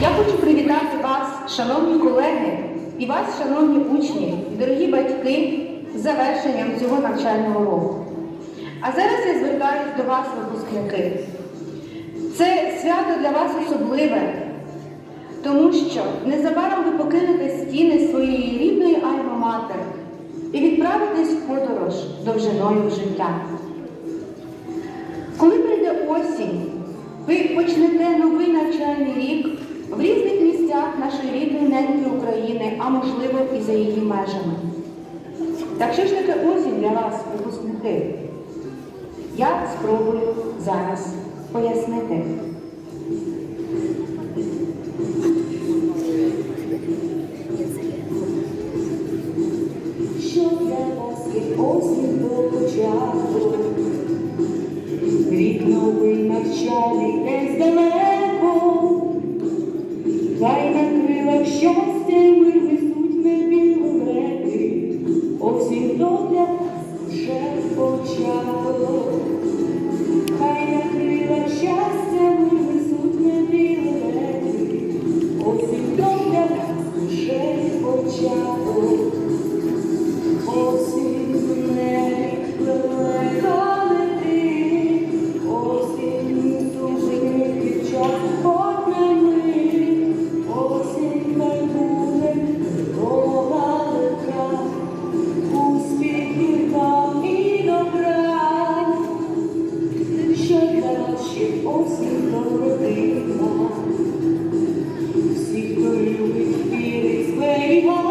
Я хочу привітати вас, шановні колеги, і вас, шановні учні, дорогі батьки, з завершенням цього навчального року. А зараз я звертаюся до вас, випускники. Це свято для вас особливе, тому що незабаром ви покинете стіни своєї рідної альма-матер і відправитесь в подорож довжиною життя. Коли прийде осінь, ви почнете новий навчальний рік в різних місцях нашої рідної неньки України, а можливо і за її межами. Так що ж таке осінь для вас, випускники? Я спробую зараз пояснити. Що для вас є осінь до початку? Рік новий навчальний десь далеко, хай на крилах щастя і мир несуть небі лети, о то для вже почало. Хай на крилах щастя мир несуть небі лети, осінь то для вже початок. Всіх, хто любить, вірить, зберігає.